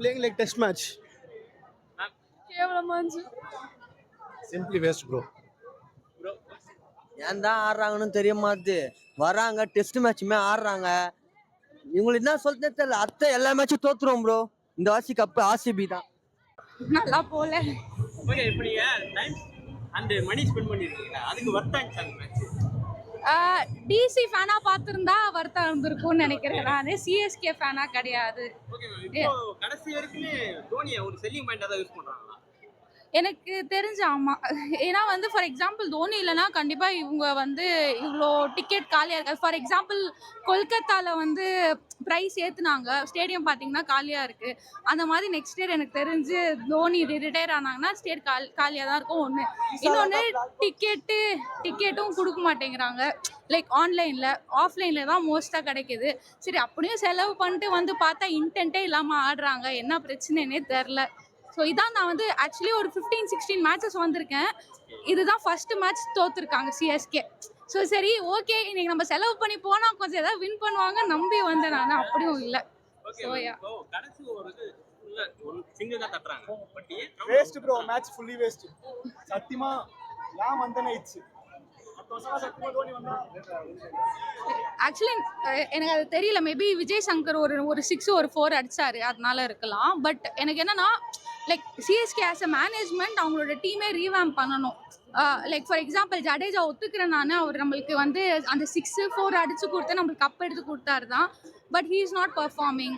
playing like test match. கேவலமா இருந்துச்சு Simply waste, bro. ஏன் தான் ஆடுறாங்கன்னு தெரிய மாட்டுது. வராங்க டெஸ்ட் மேட்சுமே ஆடுறாங்க. இவங்களுக்கு என்ன சொல்றதே தெரியல. அத்தை எல்லா மேட்சும் தோத்துருவோம் ப்ரோ இந்த வாசி கப்பு ஆர்சிபி தான். நல்லா போல. ஓகே இப்போ நீங்க டைம் அண்ட் மணி ஸ்பெண்ட் பண்ணிருக்கீங்க. அதுக்கு வர்த்தாங்க அந்த மேட்ச் டிசி ஃபேனா பார்த்துருந்தா வருத்தம் இருந்திருக்கும்னு நினைக்கிறேன் நான். சிஎஸ்கே ஃபேனா கிடையாது. கடைசி வரைக்கும் தோனியை ஒரு செல்லிங் பாயிண்டா தான் யூஸ் பண்றாங்க எனக்கு தெரிஞ்ச ஆமா. ஏன்னா வந்து ஃபார் எக்ஸாம்பிள் தோனி இல்லைன்னா கண்டிப்பா இவங்க வந்து இவ்வளோ டிக்கெட் காலியாக இருக்காது. ஃபார் எக்ஸாம்பிள் கொல்கத்தாவில் வந்து ப்ரைஸ் ஏற்றுனாங்க ஸ்டேடியம் பார்த்தீங்கன்னா காலியாக இருக்கு. அந்த மாதிரி நெக்ஸ்ட் இயர் எனக்கு தெரிஞ்சு தோனி ரிட்டையர் ஆனாங்கன்னா ஸ்டேட் கால் காலியாக தான் இருக்கும் ஒன்று இன்னொன்று டிக்கெட்டு டிக்கெட்டும் கொடுக்க மாட்டேங்கிறாங்க. லைக் ஆன்லைனில் ஆஃப்லைனில் தான் மோஸ்ட்டாக கிடைக்குது. சரி அப்படியும் செலவு பண்ணிட்டு வந்து பார்த்தா இன்டென்ட்டே இல்லாமல் ஆடுறாங்க. என்ன பிரச்சனைன்னே தெரில ஸோ இதான் நான் வந்து ஆக்சுவலி ஒரு ஃபிஃப்டீன் சிக்ஸ்டீன் மேட்சஸ் வந்திருக்கேன். இதுதான் ஃபர்ஸ்ட் மேட்ச் தோத்துருக்காங்க சிஎஸ்கே ஸோ சரி ஓகே இன்னைக்கு நம்ம செலவு பண்ணி போனால் கொஞ்சம் ஏதாவது வின் பண்ணுவாங்க நம்பி வந்தேன் நான் அப்படியும் இல்லை. இப்போ கடைசி ஒரு இது ஃபுல்லா waste. சத்தியமா ஏன் வந்தேன்னு ஆயிடுச்சு. ஆக்சுவலி எனக்கு அது தெரியல மேபி விஜய் சங்கர் ஒரு ஒரு சிக்ஸ் ஒரு ஃபோர் அடிச்சாரு அதனால இருக்கலாம். பட் எனக்கு என்னன்னா like CSK as a management அவங்களோட டீமே ரீவேம் பண்ணணும். லைக் ஃபார் எக்ஸாம்பிள் ஜடேஜா ஒத்துக்கிறேன் நான் அவர் நம்மளுக்கு வந்து அந்த சிக்ஸு ஃபோர் அடிச்சு கொடுத்து நம்மளுக்கு கப் எடுத்து கொடுத்தாரு தான். But he is not performing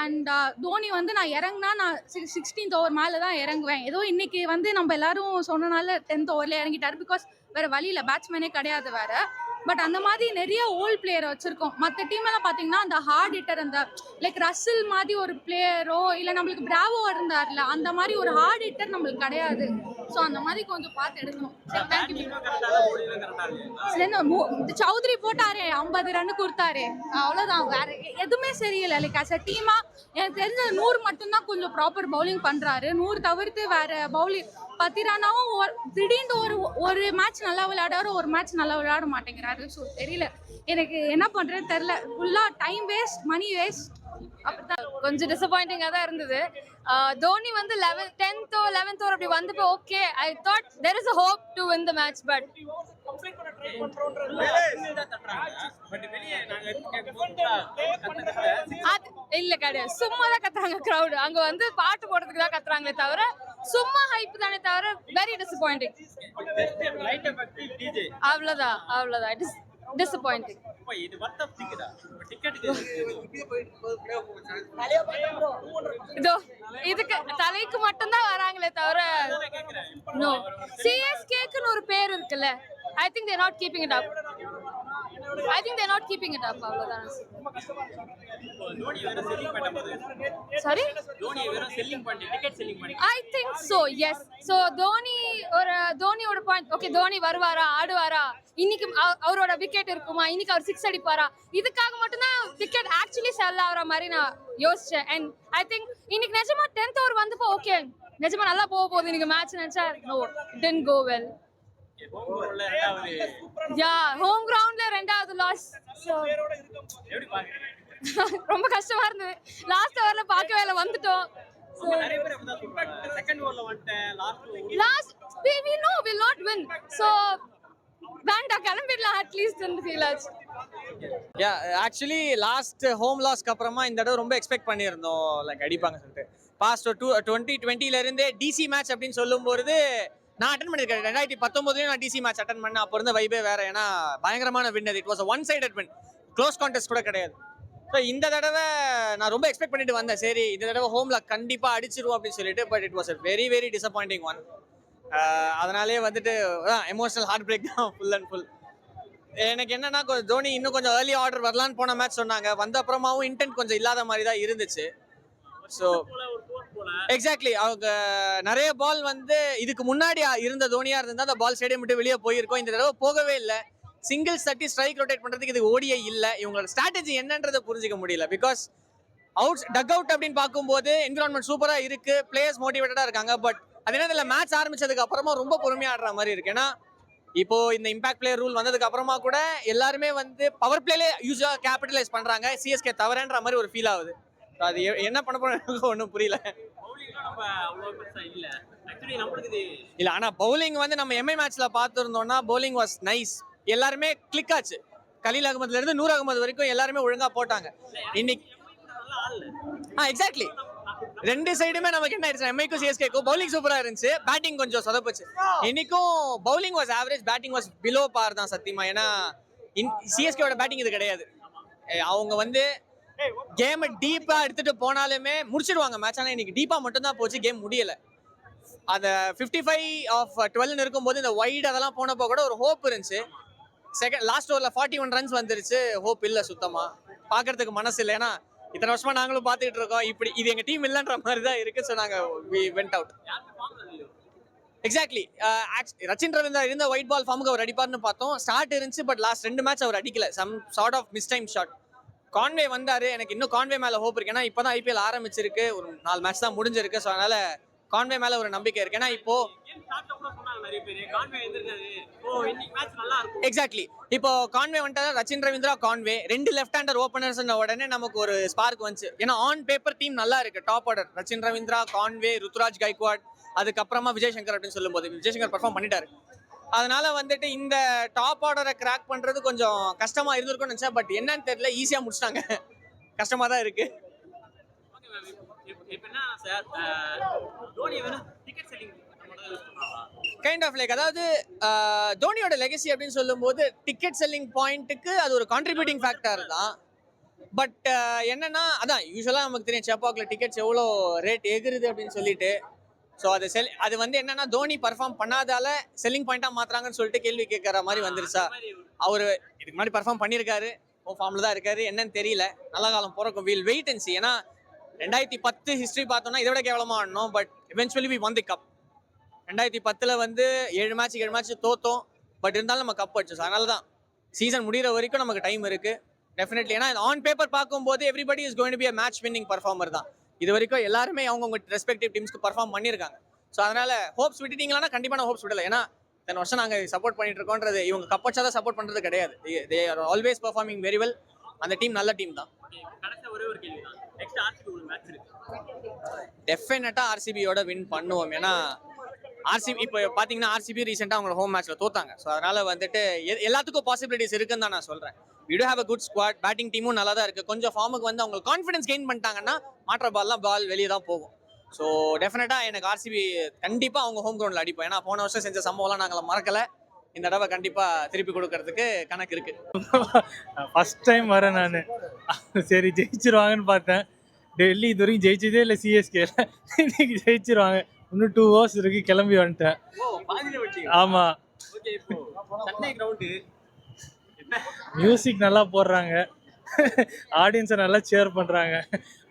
and Dhoni வந்து நான் இறங்குனா நான் சிக்ஸ் சிக்ஸ்டீன்த் ஓவர் மேலே தான் இறங்குவேன். ஏதோ இன்னைக்கு வந்து நம்ம எல்லாரும் சொன்னனால டென்த் ஓவரில் இறங்கிட்டார். பிகாஸ் வேற வழியில் பேட்ஸ்மேனே கிடையாது வேற. பட் அந்த மாதிரி நிறைய ஓல்ட் பிளேயரை வச்சிருக்கோம். மற்ற டீம் எல்லாம் பார்த்தீங்கன்னா அந்த ஹார்ட் ஹிட்டர் அந்த லைக் ரசில் மாதிரி ஒரு பிளேயரோ இல்லை நம்மளுக்கு பிராவோ இருந்தார்ல அந்த மாதிரி ஒரு ஹார்ட் ஹிட்டர் நம்மளுக்கு கிடையாது. ஸோ அந்த மாதிரி கொஞ்சம் பார்த்து எடுக்கணும். சௌத்ரி போட்டாரே ஐம்பது ரன் கொடுத்தாரு. அவ்வளோதான் வேற எதுவுமே சரியில்லை. லைக் அஸ் அ டீமா எனக்கு தெரிஞ்ச நூறு மட்டும்தான் கொஞ்சம் ப்ராப்பர் பவுலிங் பண்றாரு. நூறு தவிர்த்து வேற பவுலிங் பத்திரானாவும் திடீர்னு ஒரு ஒரு மேட்ச் நல்லா விளையாடுறாரு ஒரு மேட்ச் நல்லா விளையாட மாட்டேங்கிறாரு. ஸோ தெரியல. எனக்கு என்ன பண்ணுறேன்னு தெரியல. ஃபுல்லாக டைம் வேஸ்ட் மணி வேஸ்ட் அப்படிதான் கொஞ்சம் டிசப்பாயிண்டிங்காக தான் இருந்தது. தோனி வந்து லெவன் டென்த்தோ லெவன்த்தோ அப்படி வந்தப்போ okay I thought there is a hope to win the match but இல்ல கிடையாது. சும்மா தான் கத்துறாங்க கிரௌடு அங்க வந்து பாட்டு போடுறதுக்கு தான் கத்துறாங்களே தவிர சும்மா ஹைப் தானே தவிர வெரி டிசப்பாயிண்டிங் அவ்வளோதான் எஃபெக்ட் டிஜே அவ்வளவுதான் அவ்வளவுதான். இட் இஸ் டிசப்பாயிண்டிங் இதோ இதுக்கு தலைக்கு மட்டும்தான் வராங்களே தவிர கேட்கிறேன் நோ சிஎஸ்கேக்குன்னு ஒரு பேர் இருக்குல்ல. I think they're not keeping it up I think they're not keeping it up அவ்வளவுதான் sorry I think so yes so Dhoni ஒரு தோனியோட பாயிண்ட் ஓகே தோனி வருவாரா ஆடுவாரா? இன்னைக்கு அவ- அவரோட விக்கெட் இருக்குமா? இன்னைக்கு அவர் சிக்ஸ் அடிப்பாரா? இதுக்காக மட்டும்தான் விக்கெட் ஆக்சுவலி செல் ஆகிற மாதிரி நான் யோசிச்சேன். அண்ட் ஐ திங்க் இன்னைக்கு நிஜமா டென்த் ஓவர் வந்தப்போ ஓகே நிஜமா நல்லா போக போகுது. இன்னைக்கு மேட்ச் நினைச்சா no ten go well yeah home கிரவுண்ட்ல ரெண்டாவது லாஸ் ஸோ எப்படி பாக்குறீங்க? ரொம்ப கஷ்டமா இருந்தது. லாஸ்ட் ஓவர்ல பார்க்கவே இல்லை வந்துட்டோம். Last we we know will not win. So வேண்டாம் கிளம்பிடலாம் அட்லீஸ்ட் ஃபீல் ஆச்சு. யா ஆக்சுவலி லாஸ்ட் ஹோம் லாஸ்க்கு அப்புறமா இந்த தடவை ரொம்ப எக்ஸ்பெக்ட் பண்ணியிருந்தோம். லைக் அடிப்பாங்க சொல்லிட்டு. பாஸ்ட் டூ டுவெண்ட்டி டுவெண்ட்டிலேருந்தே டிசி மேட்ச் அப்படின்னு சொல்லும்போது நான் அட்டன் பண்ணியிருக்கேன். ரெண்டாயிரத்தி பத்தொம்போதுலேயும் நான் டிசி மேட்ச் அட்டன் பண்ணேன். அப்போ இருந்த வைபே வேறு. ஏன்னா பயங்கரமான வின் அது it was one sided win close contest கூட கிடையாது. ஸோ இந்த தடவை நான் ரொம்ப எக்ஸ்பெக்ட் பண்ணிட்டு வந்தேன். சரி இந்த தடவை ஹோமில் கண்டிப்பாக அடிச்சிருவோம் அப்படின்னு சொல்லிட்டு but it was a very very disappointing one அதனாலே வந்துட்டு எமோஷனல் ஹார்ட் பிரேக் தான் ஃபுல் அண்ட் ஃபுல் எனக்கு என்னன்னா கொஞ்சம் தோனி இன்னும் கொஞ்சம் ஏர்லி ஆர்டர் வரலான்னு போன மேட்ச் சொன்னாங்க. வந்த அப்புறமாவும் இன்டென்ட் கொஞ்சம் இல்லாத மாதிரி தான் இருந்துச்சு. ஸோ எக்ஸாக்ட்லி அவங்க நிறைய பால் வந்து இதுக்கு முன்னாடி இருந்த தோனியா இருந்தா அந்த பால் ஸ்டேடியம் விட்டு வெளியே போயிருக்கோம். இந்த தடவை போகவே இல்லை. சிங்கிள்ஸ் தட்டி ஸ்ட்ரைக் ரொட்டேட் பண்றதுக்கு இது ஓடியே இல்லை. இவங்களோட ஸ்ட்ராட்டஜி என்னன்றதை புரிஞ்சிக்க முடியல. பிகாஸ் அவுட் டக் அவுட் அப்படின்னு பார்க்கும்போது என்விரான்மெண்ட் சூப்பரா இருக்கு. பிளேயர்ஸ் மோட்டிவேட்டடா இருக்காங்க. பட் அது என்ன தெரியல மேட்ச் ஆரம்பிச்சதுக்கு அப்புறமா ரொம்ப பொறுமையா ஆடுற மாதிரி இருக்கு. ஏன்னா இப்போ இந்த இம்பாக்ட் பிளேயர் ரூல் வந்ததுக்கு அப்புறமா கூட எல்லாருமே வந்து பவர் பிளேலே யூஸா கேபிட்டலைஸ் பண்றாங்க. சிஎஸ்கே தவறன்ற மாதிரி ஒரு ஃபீல் ஆகுது. அது என்ன பண்ண போறோம் ஒன்றும் புரியல பவுலிங்லாம் நம்ம அவ்வளோ பெருசா இல்ல. ஆனா பவுலிங் வந்து நம்ம எம்ஐ மேட்ச்ல பார்த்துருந்தோம்னா பவுலிங் வாஸ் நைஸ் எல்லாருமே கிளிக் ஆச்சு. கலீல் அகமதுல இருந்து நூர் அகமது வரைக்கும் எல்லாருமே ஒழுங்கா போட்டாங்க. இன்னைக்கு ஆ எக்ஸாக்ட்லி ரெண்டு சைடுமே நமக்கு என்ன ஆயிடுச்சு எம்ஐக்கும் சிஎஸ்கேக்கும் பவுலிங் சூப்பரா இருந்துச்சு. பேட்டிங் கொஞ்சம் சொதப்புச்சு. இன்னைக்கும் bowling was average batting was below par தான் சத்தியமா. ஏன்னா சிஎஸ்கேவோட பேட்டிங் இது கிடையாது. அவங்க வந்து கேம் டீப்பா எடுத்துட்டு போனாலுமே முடிச்சிடுவாங்க மேட்ச் ஆனால் இன்னைக்கு டீப்பா மட்டும் தான் போச்சு. கேம் முடியல. அந்த ஃபிஃப்டி ஃபைவ் ஆஃப் டுவெல்னு இருக்கும்போது இந்த வைட் அதெல்லாம் போனப்போ கூட ஒரு ஹோப் இருந்துச்சு. செகண்ட் லாஸ்ட் ஓவரில் ஃபார்ட்டி ஒன் ரன்ஸ் வந்துருச்சு. ஹோப் இல்லை சுத்தமா. பார்க்கறதுக்கு மனசு இல்லை. ஏன்னா இத்தனை வருஷமா நாங்களும் பார்த்துக்கிட்டு இருக்கோம். இப்படி இது எங்க டீம் இல்லைன்ற மாதிரி தான் இருக்கு ஸோ நாங்கள் we went out exactly Rachin Ravindra இருந்த ஒயிட் பால் ஃபார்முக்கு அவர் அடிப்பார்னு பார்த்தோம். ஸ்டார்ட் இருந்துச்சு பட் லாஸ்ட் ரெண்டு மேட்ச் அவர் அடிக்கல. Some sort of mistime shot Conway வந்தாரு. எனக்கு இன்னும் கான்வே மேல ஹோப் இருக்கு. ஏன்னா இப்பதான் ஐபிஎல் ஆரம்பிச்சிருக்கு. ஒரு நாலு மேட்ச் தான் முடிஞ்சிருக்கு. ஸோ அதனால கான்வே மேல ஒரு நம்பிக்கை இருக்கு. ஏன்னா இப்போ மேட்ச் எக்ஸாக்ட்லி இப்போ கான்வே வந்துட்டா ரச்சின் ரவீந்திரா கான்வே ரெண்டு லெஃப்ட் ஹேண்டர் ஓப்பனர்ஸ் உடனே நமக்கு ஒரு ஸ்பார்க் வந்துச்சு. ஏன்னா ஆன் பேப்பர் டீம் நல்லா இருக்கு. Top order Rachin Ravindra Conway Ruturaj Gaikwad அதுக்கப்புறமா விஜய் சங்கர் அப்படின்னு சொல்லும்போது விஜய் சங்கர் பர்ஃபார்ம் பண்ணிட்டாரு. அதனால வந்துட்டு இந்த டாப் ஆர்டரை கிராக் பண்ணுறது கொஞ்சம் கஷ்டமாக இருந்திருக்கும்னு நினச்சேன். பட் என்னன்னு தெரியல ஈஸியாக முடிச்சிட்டாங்க. கஷ்டமாக தான் இருக்கு. கைண்ட் ஆஃப் லைக் அதாவது தோனியோட லெகசி அப்படின்னு சொல்லும்போது டிக்கெட் செல்லிங் பாயிண்ட்டுக்கு அது ஒரு கான்ட்ரிபியூட்டிங் ஃபேக்டர் தான். பட் என்னன்னா அதான் யூஸ்வலாக நமக்கு தெரியும் சேப்பாக்கில் டிக்கெட்ஸ் எவ்வளோ ரேட் எகுருது அப்படின்னு சொல்லிட்டு. ஸோ அது செல் அது வந்து என்னன்னா தோனி பர்ஃபார்ம் பண்ணாதால செல்லிங் பாயிண்டாக மாத்துறாங்கன்னு சொல்லிட்டு கேள்வி கேட்குற மாதிரி வந்துருச்சா? அவர் இதுக்கு முன்னாடி பர்ஃபார்ம் பண்ணியிருக்காரு ஓ ஃபார்மில் தான் இருக்காரு. என்னன்னு தெரியல. நல்ல காலம் பிறக்கும். வீல் வெயிட் அண்ட் சி ஏன்னா ரெண்டாயிரத்தி பத்து ஹிஸ்ட்ரி பார்த்தோம்னா இதை விட கேவலமாக ஆடணும். பட் எவென்ச்சுவலி வி வந்து கப் ரெண்டாயிரத்தி பத்தில் வந்து ஏழு மேட்ச் ஏழு மேட்ச் தோத்தோம். பட் இருந்தாலும் நம்ம கப் அடிச்சோம். அதனால தான். சீசன் முடிகிற வரைக்கும் நமக்கு டைம் இருக்குது டெஃபினெட்லி ஏன்னா ஆன் பேப்பர் பார்க்கும்போது everybody is going be a match winning performer தான். இது வரைக்கும் எல்லாருமே அவங்கவுங்க ரெஸ்பெக்டிவ் டீம்ஸ்க்கு பர்ஃபார்ம் பண்ணியிருக்காங்க. ஸோ அதனால ஹோப்ஸ் விட்டுட்டீங்களான்னா கண்டிப்பாக நான் ஹோப்ஸ் விடலை. ஏன்னா இத்தனை வருஷம் நாங்கள் சப்போர்ட் பண்ணிட்டு இருக்கோன்றது இவங்க கப் அடிச்சா தான் சப்போர்ட் பண்ணுறது கிடையாது. They are always performing very well அந்த டீம் நல்ல டீம் தான். டெஃபினட்டாக ஆர்சிபியோட வின் பண்ணுவோம். ஏன்னா ஆர்சிபி இப்போ பார்த்தீங்கன்னா ஆர்சிபி ரீசெண்டாக அவங்க ஹோம் மேட்ச்ல தோத்தாங்க. ஸோ அதனால வந்துட்டு எல்லாத்துக்கும் பாசிபிலிட்டிஸ் இருக்குன்னு தான் நான் சொல்கிறேன் you have a good squad batting டீமும் நல்லா தான் இருக்குது கொஞ்சம் ஃபார்முக்கு வந்து அவங்க கான்ஃபிடன்ஸ் கெயின் பண்ணிட்டாங்கன்னா மாற்ற பால்லாம் பால் வெளியே தான் போகும். ஸோ டெஃபினட்டாக எனக்கு ஆர்சிபி கண்டிப்பாக அவங்க ஹோம் கிரவுண்டில் அடிப்போம் ஏன்னா போன வருஷம் செஞ்ச சம்பவம்லாம் நாங்கள் மறக்கலை. இந்த தடவை கண்டிப்பாக திருப்பி கொடுக்கறதுக்கு கணக்கு இருக்குது ஃபர்ஸ்ட் டைம் வரேன் நான். சரி ஜெயிச்சிருவாங்கன்னு பார்த்தேன். டெல்லி இது வரைக்கும் ஜெயிச்சதே இல்லை சிஎஸ்கே இன்னைக்கு ஜெயிச்சிருவாங்க. இன்னும் டூ ஹவர்ஸ் இருக்கு. கிளம்பி வந்துட்டேன். ஆமாம் ஓகே இப்போ சென்னை கிரவுண்டு மியூசிக் நல்லா போடுறாங்க. ஆடியன்ஸை நல்லா சேர் பண்ணுறாங்க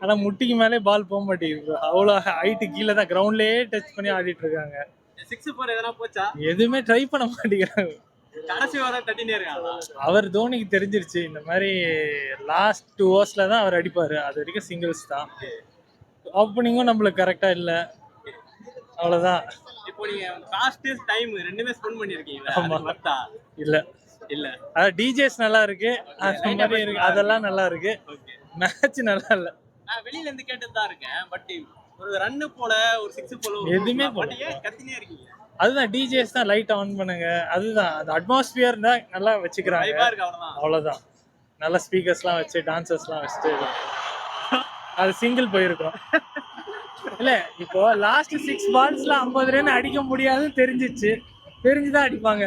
ஆனால் முட்டிக்கு மேலே பால் போக மாட்டேங்குது அவ்வளோ ஹைட்டு கீழே தான் கிரவுண்ட்லேயே டச் பண்ணி ஆடிட்டு இருக்காங்க. எதுவுமே ட்ரை பண்ண மாட்டேங்கிறாங்க. அவர் தோனிக்கு தெரிஞ்சிருச்சு. இந்த மாதிரி லாஸ்ட் டூ ஹவர்ஸில் தான் அவர் அடிப்பார். அது வரைக்கும் சிங்கிள்ஸ் தான். ஓப்பனிங்கும் நம்மளுக்கு கரெக்டாக இல்லை. அவ்வளோதான் இப்போ நீங்க காஸ்ட் டைம் ரெண்டுமே ஸ்பெண்ட் பண்ணிருக்கீங்க ஆமா. இல்லை. இல்ல. அதாவது டிஜேஸ் நல்லா இருக்கு அந்த மாதிரி இருக்கு. அதெல்லாம் நல்லா இருக்கு மேட்ச் நல்லா இல்லை வெளியில இருந்து கேட்டுட்டு தான் இருக்கேன். பட் ஒரு ரன்னு போல ஒரு சிக்ஸ் போல எதுவுமே போல. கத்தினே இருக்கீங்க? அதுதான் டிஜேஸ் தான் லைட் ஆன் பண்ணுங்க. அதுதான். அந்த அட்மாஸ்பியர் தான் நல்லா வச்சுக்கிறாங்க. அவ்வளோதான் நல்ல ஸ்பீக்கர்ஸ்லாம் வச்சு டான்சர்ஸ்லாம் வச்சுட்டு அது சிங்கிள் போயிருக்கோம். இல்ல இப்போ லாஸ்ட் சிக்ஸ் பால்ஸ்ல ஐம்பது ரன் அடிக்க முடியாதுன்னு தெரிஞ்சிச்சு. தெரிஞ்சுதான் அடிப்பாங்க.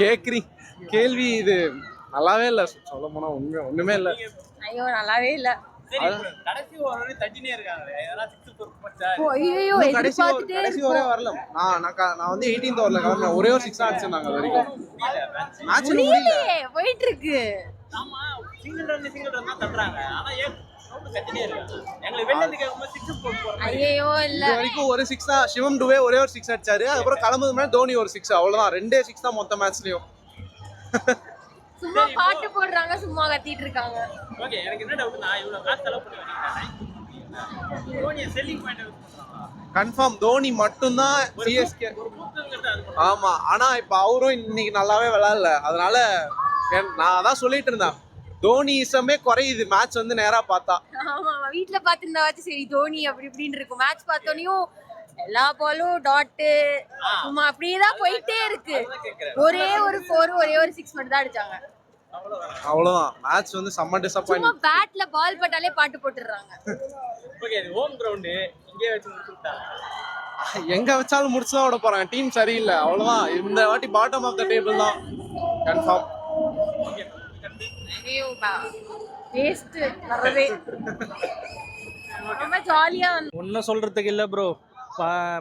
கேக்குறீ கேள்வி இது நல்லாவே இல்லை. சொல்ல போனா உண்மை ஒண்ணுமே இல்லை. ஐயோ நல்லாவே இல்ல. சரி கடைசி ஒரு வரல. நான் நான் வந்து எயிட்டீன்த் ஓவரில் கிளம்பினேன். ஒரே ஒரு சிக்ஸ் அடிச்சிருந்தாங்க அது வரைக்கும். மேட்ச் முடியல. போயிட்டு இருக்கு. ஆமா சிங்கிள் ரன் சிங்கிள் ரன் தான் தட்டுறாங்க. ஆனா ஐயோ இல்ல. வரைக்கும் ஒரு சிக்ஸ் தான் சிவம் டுவே ஒரே ஒரு சிக்ஸ் அடிச்சாரு. அதுக்கப்புறம் கிளம்புது மேலே தோனி ஒரு சிக்ஸ் அவ்வளவுதான். ரெண்டே சிக்ஸ் தான் மொத்த மேட்ச்லயும் சும்மா பாட்டு போடுறாங்க சும்மா கத்திட்டு இருக்காங்க. ஓகே எனக்கு என்ன டவுட்னா இவ்வளவு காசு செலவு பண்ணி வரீங்க தோனியை செல்லிங் பாயிண்ட் யூஸ் பண்றாங்களா கன்ஃபார்ம் தோனி மட்டும்தான் சிஎஸ்கே ஆமா ஆனா இப்ப அவரும் இன்னைக்கு நல்லாவே விளையாடல. அதனால நான் அதான் சொல்லிட்டு இருந்தேன். தோனி இசமே குறையுது. மேட்ச் வந்து நேரா பார்த்தா. ஆமா வீட்ல பாத்துருந்தாச்சும் சரி தோனி அப்படி இப்படின்னு இருக்கும். மேட்ச் பார்த்தோனையும் எல்லா பாலும் டாட்டு சும்மா அப்படியே தான் போயிட்டே இருக்கு. ஒரே ஒரு ஃபோர் ஒரே ஒரு சிக்ஸ் மட்டும் தான் அடிச்சாங்க. அவ்வளவுதான்? மேட்ச் வந்து செம்ம சும்மா டிசப்பாயிண்ட் பேட்ல பால் பட்டாலே பாட்டு போட்டுடுறாங்க. ஓகே இது ஹோம் கிரவுண்டு இங்கே வச்சு முடிச்சுட்டாங்க எங்க வச்சாலும் முடிச்சு தான் விட போறாங்க. டீம் சரியில்லை. அவ்வளவுதான். இந்த வாட்டி பாட்டம் ஆஃப் த டேபிள் தான். கன்ஃபார்ம் வேஸ்ட் வர்றதே. ரொம்ப ஜாலியா ஒன்றும் சொல்கிறதுக்கு இல்லை ப்ரோ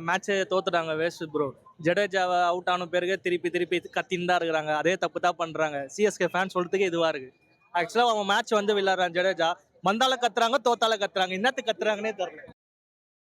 மேட்ச்சை தோத்துட்டாங்க வேஸ்ட் ப்ரோ ஜடேஜாவை அவுட் ஆன பிறகு திருப்பி திருப்பி கத்தின்னு தான் இருக்கிறாங்க. அதே தப்பு தான் பண்ணுறாங்க சிஎஸ்கே ஃபேன் சொல்கிறதுக்கு இதுவாக இருக்குது ஆக்சுவலாக அவன் மேட்ச் வந்து விளையாடுறான் ஜடேஜா. வந்தால கத்துறாங்க தோத்தால கத்துறாங்க. என்னத்துக்கு கத்துறாங்கன்னே தெரியல.